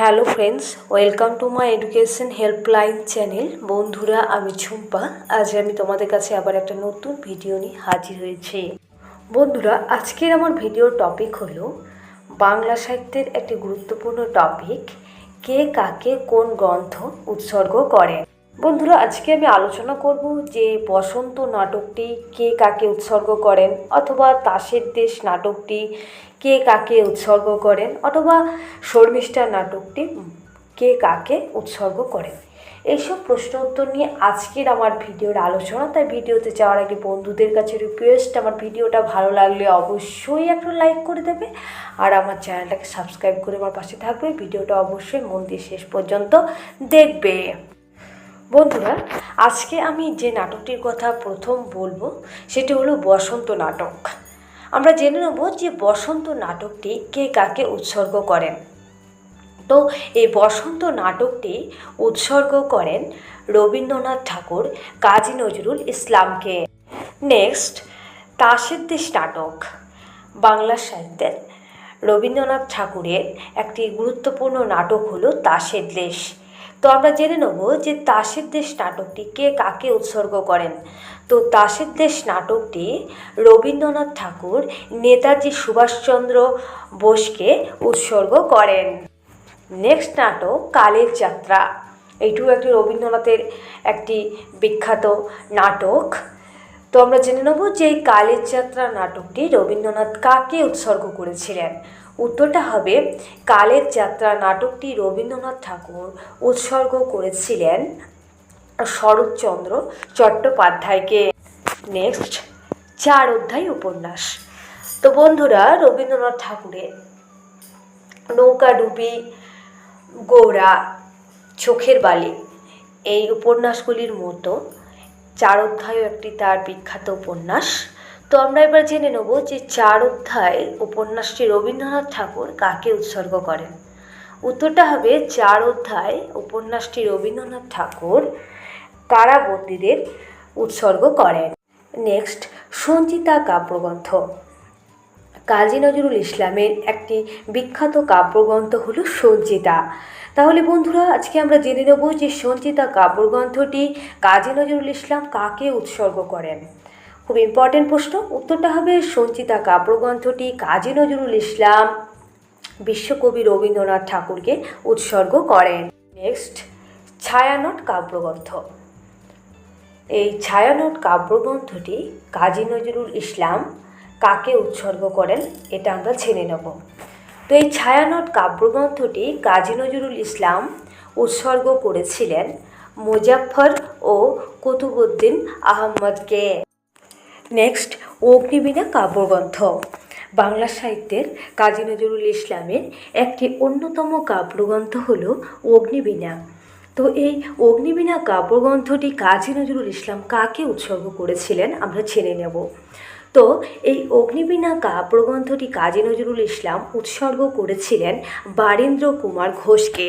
Hello friends, welcome to my education helpline channel. বন্ধুরা, আমি ঝুম্পা। আজ আমি তোমাদের কাছে আবার একটা নতুন ভিডিও নিয়ে হাজির হয়েছি। বন্ধুরা, আজকের আমার ভিডিওর টপিক হলো বাংলা সাহিত্যের একটি গুরুত্বপূর্ণ টপিক কে কাকে কোন গ্রন্থ উৎসর্গ করেন বন্ধুরা, আজকে আমি আলোচনা করব যে বসন্ত নাটকটি কে কাকে উৎসর্গ করেন অথবা তাসের দেশ নাটকটি কে কাকে উৎসর্গ করেন অথবা শর্মিষ্ঠা নাটকটি কে কাকে উৎসর্গ করেন। এইসব প্রশ্ন উত্তর নিয়ে আজকের আমার ভিডিওর আলোচনা। তাই ভিডিওতে যাওয়ার আগে বন্ধুদের কাছে রিকোয়েস্ট আমার ভিডিওটা ভালো লাগলে অবশ্যই একটা লাইক করে দেবে আর আমার চ্যানেলটাকে সাবস্ক্রাইব করে আমার পাশে থাকবে। ভিডিওটা অবশ্যই মন দিয়ে শেষ পর্যন্ত দেখবে। বন্ধুরা, আজকে আমি যে নাটকটির কথা প্রথম বলব, সেটি হলো বসন্ত নাটক। আমরা জেনে নেব যে বসন্ত নাটকটি কে কাকে উৎসর্গ করেন। তো এই বসন্ত নাটকটি উৎসর্গ করেন রবীন্দ্রনাথ ঠাকুর, কাজী নজরুল ইসলামকে। নেক্সট, তাসের দেশ নাটক। বাংলা সাহিত্যের রবীন্দ্রনাথ ঠাকুরের একটি গুরুত্বপূর্ণ নাটক হলো তাসের দেশ। তো আমরা জেনে নেব যে তাসের দেশ নাটকটি কে কাকে উৎসর্গ করেন। তো তাসের দেশ নাটকটি রবীন্দ্রনাথ ঠাকুর, নেতাজি সুভাষচন্দ্র বোসকে উৎসর্গ করেন। নেক্সট নাটক কালের যাত্রা। এইটিও একটি রবীন্দ্রনাথের একটি বিখ্যাত নাটক। তো আমরা জেনে নেব যে এই কালের যাত্রা নাটকটি রবীন্দ্রনাথ কাকে উৎসর্গ করেছিলেন। উত্তরটা হবে, কালের যাত্রা নাটকটি রবীন্দ্রনাথ ঠাকুর উৎসর্গ করেছিলেন শরৎচন্দ্র চট্টোপাধ্যায়কে। নেক্সট চার অধ্যায় উপন্যাস। তো বন্ধুরা, রবীন্দ্রনাথ ঠাকুরের নৌকাডুবি গোড়া চোখের বালি, এই উপন্যাসগুলির মতো চার অধ্যায়ও একটি তার বিখ্যাত উপন্যাস। তো আমরা এবার জেনে নেব যে চার অধ্যায় উপন্যাসটি রবীন্দ্রনাথ ঠাকুর কাকে উৎসর্গ করেন। উত্তরটা হবে চার অধ্যায় উপন্যাসটি রবীন্দ্রনাথ ঠাকুর কারাবন্দীদের উৎসর্গ করেন। নেক্সট, সঞ্চিতা কাব্যগ্রন্থ। কাজী নজরুল ইসলামের একটি বিখ্যাত কাব্যগ্রন্থ হলো সঞ্চিতা। তাহলে বন্ধুরা, আজকে আমরা জেনে নেব যে সঞ্চিতা কাব্যগ্রন্থটি কাজী নজরুল ইসলাম কাকে উৎসর্গ করেন। খুব ইম্পর্টেন্ট প্রশ্ন। উত্তরটা হবে সঞ্চিতা কাব্যগ্রন্থটি কাজী নজরুল ইসলাম বিশ্বকবি রবীন্দ্রনাথ ঠাকুরকে উৎসর্গ করেন। নেক্সট ছায়ানট কাব্যগ্রন্থ। এই ছায়ানট কাব্যগ্রন্থটি কাজী নজরুল ইসলাম কাকে উৎসর্গ করেন এটা আমরা জেনে নেব। তো এই ছায়ানট কাব্যগ্রন্থটি কাজী নজরুল ইসলাম উৎসর্গ করেছিলেন মুজাফফর ও কুতুবুদ্দিন আহমদকে। নেক্সট অগ্নিবীণা কাব্যগ্রন্থ। বাংলা সাহিত্যের কাজী নজরুল ইসলামের একটি অন্যতম কাব্যগ্রন্থ হল অগ্নিবীণা। তো এই অগ্নিবীণা কাব্যগ্রন্থটি কাজী নজরুল ইসলাম কাকে উৎসর্গ করেছিলেন আমরা জেনে নেব। তো এই অগ্নিবীণা কাব্যগ্রন্থটি কাজী নজরুল ইসলাম উৎসর্গ করেছিলেন বারীন্দ্র কুমার ঘোষকে।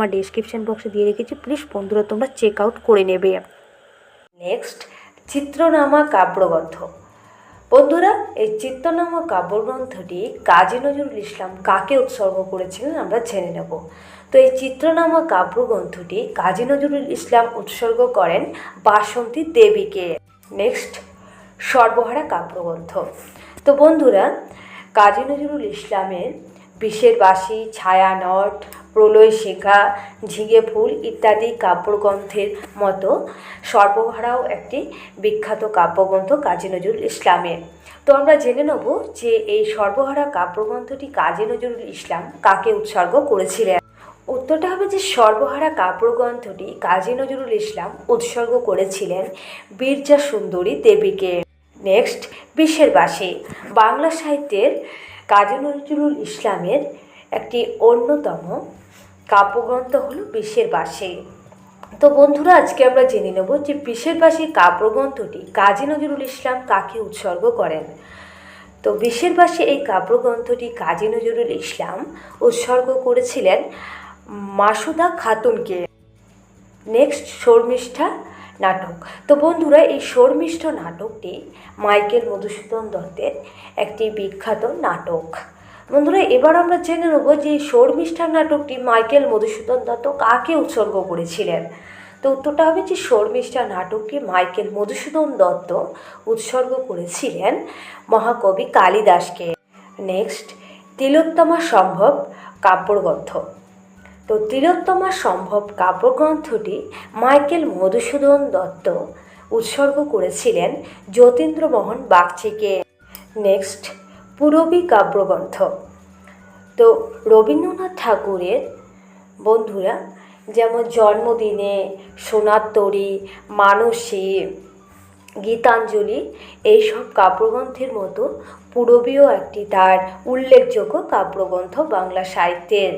ডেসক্রিপশন বক্সে দিয়ে রেখেছি প্লিজ বন্ধুরা তোমরা চেক আউট করে নেবে। নেক্সট চিত্রনামা কাব্যগ্রন্থ। বন্ধুরা, এই চিত্রনামা কাব্যগ্রন্থটি কাজী নজরুল ইসলাম কাকে উৎসর্গ করেছিলেন আমরা জেনে নেব। তো এই চিত্রনামা কাব্যগ্রন্থটি কাজী নজরুল ইসলাম উৎসর্গ করেন বাসন্তী দেবীকে। নেক্সট সর্বহারা কাব্যগ্রন্থ। তো বন্ধুরা, কাজী নজরুল ইসলামের বিষের বাসি ছায়ানট প্রলয় শিখা, ঝিঙে ফুল ইত্যাদি কাব্যগ্রন্থের মতো সর্বহারাও একটি বিখ্যাত কাব্যগ্রন্থ কাজী নজরুল ইসলামের। তো আমরা জেনে নেব যে এই সর্বহারা কাব্যগ্রন্থটি কাজী নজরুল ইসলাম কাকে উৎসর্গ করেছিলেন। উত্তরটা হবে যে সর্বহারা কাব্যগ্রন্থটি কাজী নজরুল ইসলাম উৎসর্গ করেছিলেন বীরজা সুন্দরী দেবীকে। নেক্সট, বিশ্বের বাসী। বাংলা সাহিত্যের কাজী নজরুল ইসলামের একটি অন্যতম কাব্যগ্রন্থ হলো বিশ্বের বাসী। তো বন্ধুরা, আজকে আমরা জেনে নেব যে বিশ্বের বাসী কাব্যগ্রন্থটি কাজী নজরুল ইসলাম কাকে উৎসর্গ করেন? তো বিশ্বের বাসী এই কাব্যগ্রন্থটি কাজী নজরুল ইসলাম উৎসর্গ করেছিলেন মাসুদা খাতুনকে। নেক্সট শর্মিষ্ঠা নাটক। তো বন্ধুরা, এই শর্মিষ্ঠ নাটকটি মাইকেল মধুসূদন দত্তের একটি বিখ্যাত নাটক। বন্ধুরা, এবার আমরা জেনে নেব যে শর্মিষ্ঠা নাটকটি মাইকেল মধুসূদন দত্ত কাকে উৎসর্গ করেছিলেন। তো উত্তরটা হবে যে শর্মিষ্ঠা নাটকটি মাইকেল মধুসূদন দত্ত উৎসর্গ করেছিলেন মহাকবি কালিদাসকে। নেক্সট, তিলোত্তমা সম্ভব কাব্যগ্রন্থ। তো তিলোত্তমা সম্ভব কাব্যগ্রন্থটি মাইকেল মধুসূদন দত্ত উৎসর্গ করেছিলেন যতীন্দ্রমোহন বাগচিকে। নেক্সট পূরবী কাব্যগ্রন্থ। তো রবীন্দ্রনাথ ঠাকুরের বন্ধুরা, যেমন জন্মদিনে, সোনার তরী, মানসী, গীতাঞ্জলি, এইসব কাব্যগ্রন্থের মতো পূরবীও একটি তার উল্লেখযোগ্য কাব্যগ্রন্থ বাংলা সাহিত্যের।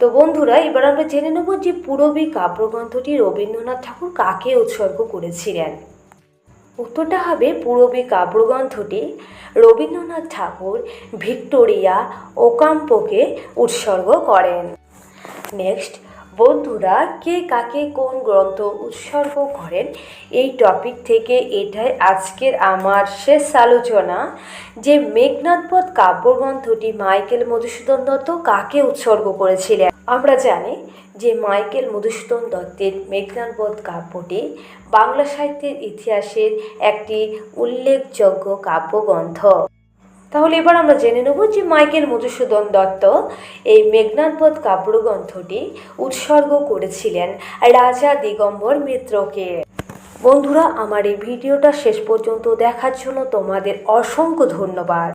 তো বন্ধুরা, এবার আমরা জেনে নেব যে পূরবী কাব্যগ্রন্থটি রবীন্দ্রনাথ ঠাকুর কাকে উৎসর্গ করেছিলেন। উত্তরটা হবে পূরবী কাব্যগ্রন্থটি রবীন্দ্রনাথ ঠাকুর ভিক্টোরিয়া ওকাম্পোকে উৎসর্গ করেন। নেক্সট বন্ধুরা, কে কাকে কোন গ্রন্থ উৎসর্গ করেন, এই টপিক থেকে এটাই আজকের আমার শেষ আলোচনা। যে মেঘনাথবধ কাব্যগ্রন্থটি মাইকেল মধুসূদন দত্ত কাকে উৎসর্গ করেছিলেন? আমরা জানি যে মাইকেল মধুসূদন দত্তের মেঘনাথবধ কাব্যটি বাংলা সাহিত্যের ইতিহাসের একটি উল্লেখযোগ্য কাব্যগ্রন্থ। তাহলে এবার আমরা জেনে নেব যে মাইকেল মধুসূদন দত্ত এই মেঘনাদপদ কাব্যগ্রন্থটি উৎসর্গ করেছিলেন রাজা দিগম্বর মিত্রকে। বন্ধুরা, আমার এই ভিডিওটা শেষ পর্যন্ত দেখার জন্য তোমাদের অসংখ্য ধন্যবাদ।